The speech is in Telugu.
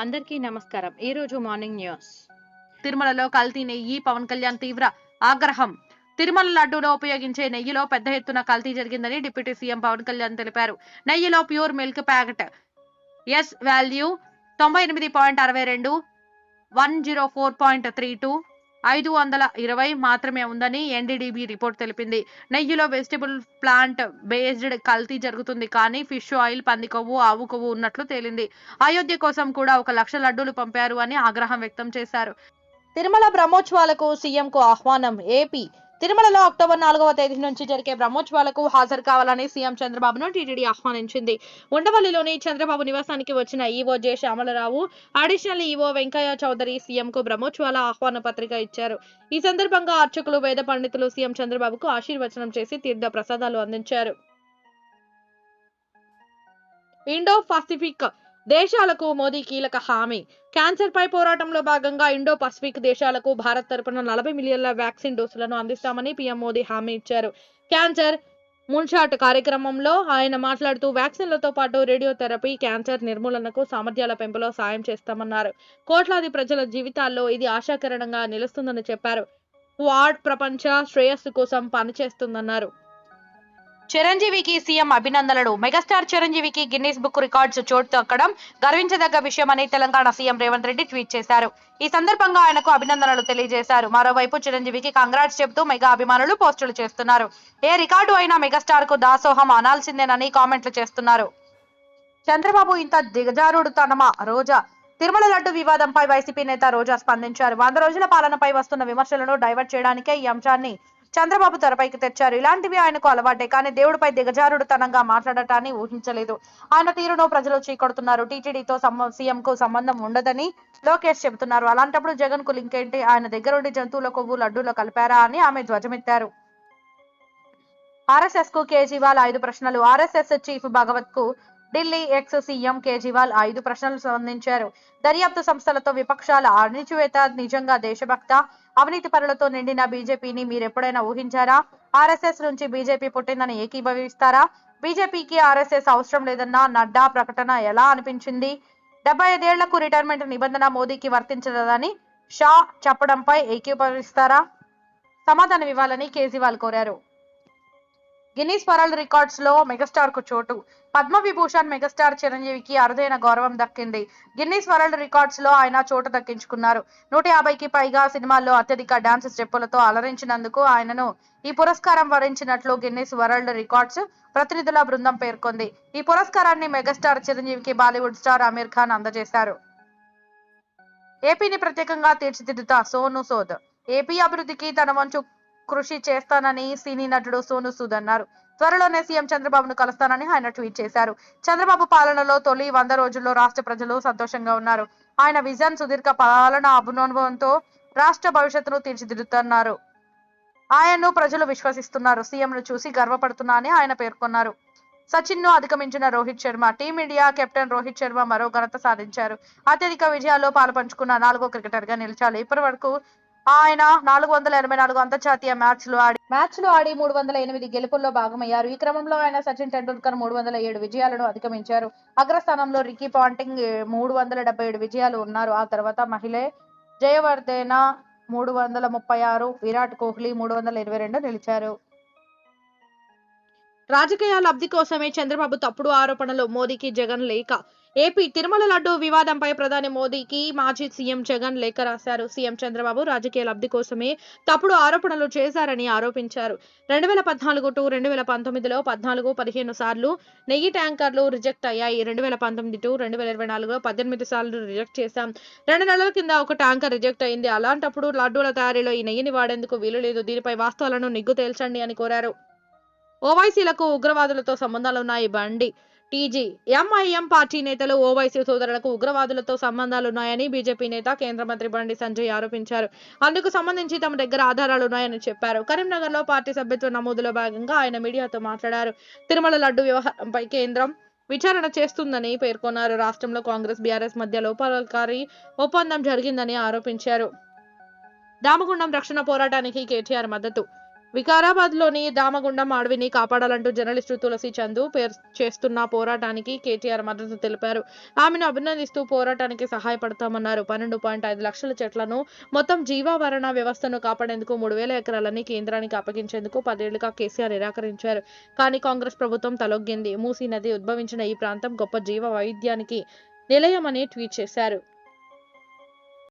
అందరికీ నమస్కారం. ఈ రోజు మార్నింగ్ న్యూస్. తిరుమలలో కల్తీ నెయ్యి పవన్ కళ్యాణ్ తీవ్ర ఆగ్రహం. తిరుమల లడ్డూలో ఉపయోగించే నెయ్యిలో పెద్ద ఎత్తున కల్తీ జరిగిందని డిప్యూటీ సీఎం పవన్ కళ్యాణ్ తెలిపారు. నెయ్యిలో pure milk packet. S value తొంభై ఎనిమిది పాయింట్ అరవై రెండు one zero four point three two ఐదు వందల ఇరవై మాత్రమే ఉందని ఎన్డీడీబీ రిపోర్ట్ తెలిపింది. నెయ్యిలో వెజిటబుల్ ప్లాంట్ బేస్డ్ కల్తీ జరుగుతుంది కానీ ఫిష్ ఆయిల్ పంది కొవ్వు ఆవు కొవ్వు ఉన్నట్లు తేలింది. అయోధ్య కోసం కూడా ఒక లక్ష లడ్డూలు పంపారు అని ఆగ్రహం వ్యక్తం చేశారు. తిరుమల బ్రహ్మోత్సవాలకు సీఎంకు ఆహ్వానం ఏపీ. తిరుమలలో అక్టోబర్ నాలుగవ తేదీ నుంచి జరిగే బ్రహ్మోత్సవాలకు హాజరు కావాలని సీఎం చంద్రబాబును టీటీడీ ఆహ్వానించింది. ఉండవల్లిలోని చంద్రబాబు నివాసానికి వచ్చిన EO J Syamala Rao additional EO Venkaiah Chowdary సీఎంకు బ్రహ్మోత్సవాల ఆహ్వాన పత్రిక ఇచ్చారు. ఈ సందర్భంగా అర్చకులు వేద పండితులు సీఎం చంద్రబాబుకు ఆశీర్వచనం చేసి తీర్థ ప్రసాదాలు అందించారు. ఇండో పసిఫిక్ దేశాలకు మోదీ కీలక హామీ. క్యాన్సర్ పై పోరాటంలో భాగంగా ఇండో పసిఫిక్ దేశాలకు భారత్ తరపున నలభై మిలియన్ల వ్యాక్సిన్ డోసులను అందిస్తామని పీఎం మోదీ హామీ ఇచ్చారు. క్యాన్సర్ మున్షాట్ కార్యక్రమంలో ఆయన మాట్లాడుతూ వ్యాక్సిన్లతో పాటు రేడియోథెరపీ క్యాన్సర్ నిర్మూలనకు సామర్థ్యాల పెంపులో సాయం చేస్తామన్నారు. కోట్లాది ప్రజల జీవితాల్లో ఇది ఆశాకరణంగా నిలుస్తుందని చెప్పారు. క్వాడ్ ప్రపంచ శ్రేయస్సు కోసం పనిచేస్తుందన్నారు. చిరంజీవికి సీఎం అభినందనలు. మెగాస్టార్ చిరంజీవికి గిన్నీస్ బుక్ రికార్డ్స్ చోటు దక్కడం గర్వించదగ్గ విషయమని తెలంగాణ సీఎం రేవంత్ రెడ్డి ట్వీట్ చేశారు. ఈ సందర్భంగా ఆయనకు అభినందనలు తెలియజేశారు. మరోవైపు చిరంజీవికి కంగ్రాట్స్ చెబుతూ మెగా అభిమానులు పోస్టులు చేస్తున్నారు. ఏ రికార్డు అయినా మెగాస్టార్కు దాసోహం అనాల్సిందేనని కామెంట్లు చేస్తున్నారు. చంద్రబాబు ఇంత దిగజారుడు తనమా? రోజా. తిరుమల లడ్డు వివాదంపై వైసీపీ నేత రోజా స్పందించారు. వంద రోజుల పాలనపై వస్తున్న విమర్శలను డైవర్ట్ చేయడానికే ఈ అంశాన్ని చంద్రబాబు తెరపైకి తెచ్చారు. ఇలాంటివి ఆయనకు అలవాటే కానీ దేవుడిపై దిగజారుడుతనంగా మాట్లాడటాన్ని ఊహించలేదు. ఆయన తీరును ప్రజలు చీకొడుతున్నారు. టీటీడీతో సీఎం కు సంబంధం ఉండదని లోకేష్ చెబుతున్నారు. అలాంటప్పుడు జగన్కు లింక్ ఏంటి? ఆయన దగ్గరుండి జంతువుల కొవ్వు లడ్డూలో కలిపారా అని ఆమె ధ్వజమెత్తారు. ఆర్ఎస్ఎస్కు కేజ్రీవాల్ ఐదు ప్రశ్నలు. ఆర్ఎస్ఎస్ చీఫ్ భగవత్కు ఢిల్లీ ఎక్స్ సీఎం కేజ్రీవాల్ ఐదు ప్రశ్నలు స్పందించారు. దర్యాప్తు సంస్థలతో విపక్షాల అణిచివేత నిజంగా దేశభక్త? అవినీతి పరులతో నిండిన బీజేపీని మీరెప్పుడైనా ఊహించారా? ఆర్ఎస్ఎస్ నుంచి బీజేపీ పుట్టిందని ఏకీభవిస్తారా? బీజేపీకి ఆర్ఎస్ఎస్ అవసరం లేదన్న నడ్డా ప్రకటన ఎలా అనిపించింది? డెబ్బై ఐదేళ్ళకు రిటైర్మెంట్ నిబంధన మోదీకి వర్తించదని షా చెప్పడంపై ఏకీభవిస్తారా? సమాధానం ఇవ్వాలని కేజ్రీవాల్ కోరారు. గిన్నీస్ వరల్డ్ రికార్డ్స్లో మెగాస్టార్కు చోటు. పద్మ విభూషణ్ మెగాస్టార్ చిరంజీవికి అరుదైన గౌరవం దక్కింది. గిన్నీస్ వరల్డ్ రికార్డ్స్లో ఆయన చోటు దక్కించుకున్నారు. నూట యాభైకి పైగా సినిమాల్లో అత్యధిక డాన్స్ స్టెప్పులతో అలరించినందుకు ఆయనను ఈ పురస్కారం వరించినట్లు గిన్నీస్ వరల్డ్ రికార్డ్స్ ప్రతినిధుల బృందం పేర్కొంది. ఈ పురస్కారాన్ని మెగాస్టార్ చిరంజీవికి బాలీవుడ్ స్టార్ అమీర్ ఖాన్ అందజేశారు. ఏపీని ప్రత్యేకంగా తీర్చిదిద్దుతా సోను సోద్. ఏపీ అభివృద్ధికి తన వంచు కృషి చేస్తానని సినీ నటుడు సోను సూద్ అన్నారు. త్వరలోనే సీఎం చంద్రబాబును కలుస్తానని ఆయన ట్వీట్ చేశారు. చంద్రబాబు పాలనలో తొలి వంద రోజుల్లో రాష్ట్ర ప్రజలు సంతోషంగా ఉన్నారు. ఆయన విజన్ సుదీర్ఘ పాలన అభినవంతో రాష్ట్ర భవిష్యత్తును తీర్చిదిద్దుతున్నారు. ఆయన్ను ప్రజలు విశ్వసిస్తున్నారు. సీఎంను చూసి గర్వపడుతున్నా అని ఆయన పేర్కొన్నారు. సచిన్ను అధిగమించిన Rohit Sharma team India captain Rohit Sharma మరో ఘనత సాధించారు. అత్యధిక విజయాల్లో పాలుపంచుకున్న నాలుగో క్రికెటర్గా నిలిచారు. ఇప్పటి వరకు ఆయన నాలుగు వందల ఎనభై నాలుగు అంతర్జాతీయ మ్యాచ్లు ఆడి మ్యాచ్లు ఆడి మూడు వందల ఎనిమిది గెలుపుల్లో భాగమయ్యారు. ఈ క్రమంలో ఆయన సచిన్ టెండూల్కర్ మూడు వందల ఏడు విజయాలను అధిగమించారు. అగ్రస్థానంలో రికీ పాంటింగ్ మూడు వందల డెబ్బై ఏడు విజయాలు ఉన్నారు. ఆ తర్వాత మహిళ జయవర్ధేన మూడు వందల ముప్పై ఆరు విరాట్ కోహ్లీ మూడు వందల ఇరవై రెండు నిలిచారు. రాజకీయ లబ్ధి కోసమే చంద్రబాబు తప్పుడు ఆరోపణలు మోదీకి జగన్ లేక ఏపీ తిరుమల లడ్డు వివాదంపై ప్రధాని మోదీకి మాజీ సీఎం జగన్ లేఖ రాశారు. సీఎం చంద్రబాబు రాజకీయ లబ్ధి కోసమే తప్పుడు ఆరోపణలు చేశారని ఆరోపించారు. రెండు వేల పద్నాలుగు టు రెండు వేల పంతొమ్మిదిలో పద్నాలుగు పదిహేను సార్లు నెయ్యి ట్యాంకర్లు రిజెక్ట్ అయ్యాయి. రెండు వేల పంతొమ్మిది టు రెండు వేల ఇరవై నాలుగులో పద్దెనిమిది సార్లు రిజెక్ట్ చేశాం. రెండు నెలల కింద ఒక ట్యాంకర్ రిజెక్ట్ అయింది. అలాంటప్పుడు లడ్డూల తయారీలో ఈ నెయ్యిని వాడేందుకు వీలు లేదు. దీనిపై వాస్తవాలను నిగ్గు తేల్చండి అని కోరారు. ఓవైసీలకు ఉగ్రవాదులతో సంబంధాలున్నాయి బండి. టీజీ. ఎంఐఎం పార్టీ నేతలు ఓవైసీ సోదరులకు ఉగ్రవాదులతో సంబంధాలున్నాయని బీజేపీ నేత కేంద్ర మంత్రి బండి సంజయ్ ఆరోపించారు. అందుకు సంబంధించి తమ దగ్గర ఆధారాలున్నాయని చెప్పారు. కరీంనగర్లో పార్టీ సభ్యత్వ నమోదులో భాగంగా ఆయన మీడియాతో మాట్లాడారు. తిరుమల లడ్డు వ్యవహారంపై కేంద్రం విచారణ చేస్తుందని పేర్కొన్నారు. రాష్ట్రంలో కాంగ్రెస్ బీఆర్ఎస్ మధ్య లోపాలకారి ఒప్పందం జరిగిందని ఆరోపించారు. రామగుండం రక్షణ పోరాటానికి కేటీఆర్ మద్దతు. వికారాబాద్లోని దామగుండం అడవిని కాపాడాలంటూ జర్నలిస్టు తులసి చందు పేరు చేస్తున్న పోరాటానికి కేటీఆర్ మద్దతు తెలిపారు. ఆమెను అభినందిస్తూ పోరాటానికి సహాయపడతామన్నారు. పన్నెండు పాయింట్ ఐదు లక్షల చెట్లను మొత్తం జీవావరణ వ్యవస్థను కాపాడేందుకు మూడు వేల ఎకరాలని కేంద్రానికి అప్పగించేందుకు పదేళ్ళుగా కేసీఆర్ నిరాకరించారు. కానీ కాంగ్రెస్ ప్రభుత్వం తలొగ్గింది. మూసీ నది ఉద్భవించిన ఈ ప్రాంతం గొప్ప జీవ వైవిధ్యానికి నిలయమని ట్వీట్ చేశారు.